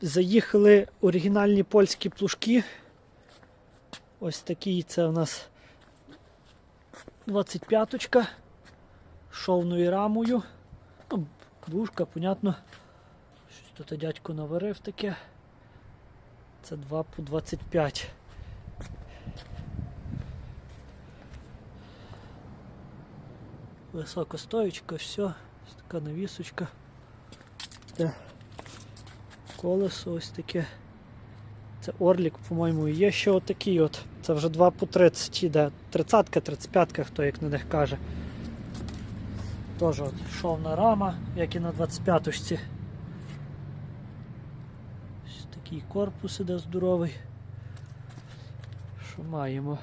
Заїхали оригінальні польські плужки. Ось такий це у нас 25-ка. Шовною рамою. Ну, бушка, понятно. Щось тут дядько наварив таке. Це 2 по 25. Висока стоечка, все. Така навісочка. Де колесо ось таке. Це Орлік, по-моєму, є ще отакий от. Це вже 2 по 30 іде. 30-ка, 35-ка, хто як на них каже. Теж от шовна рама, як і на 25-ці. Ось такий корпус іде здоровий. Що маємо?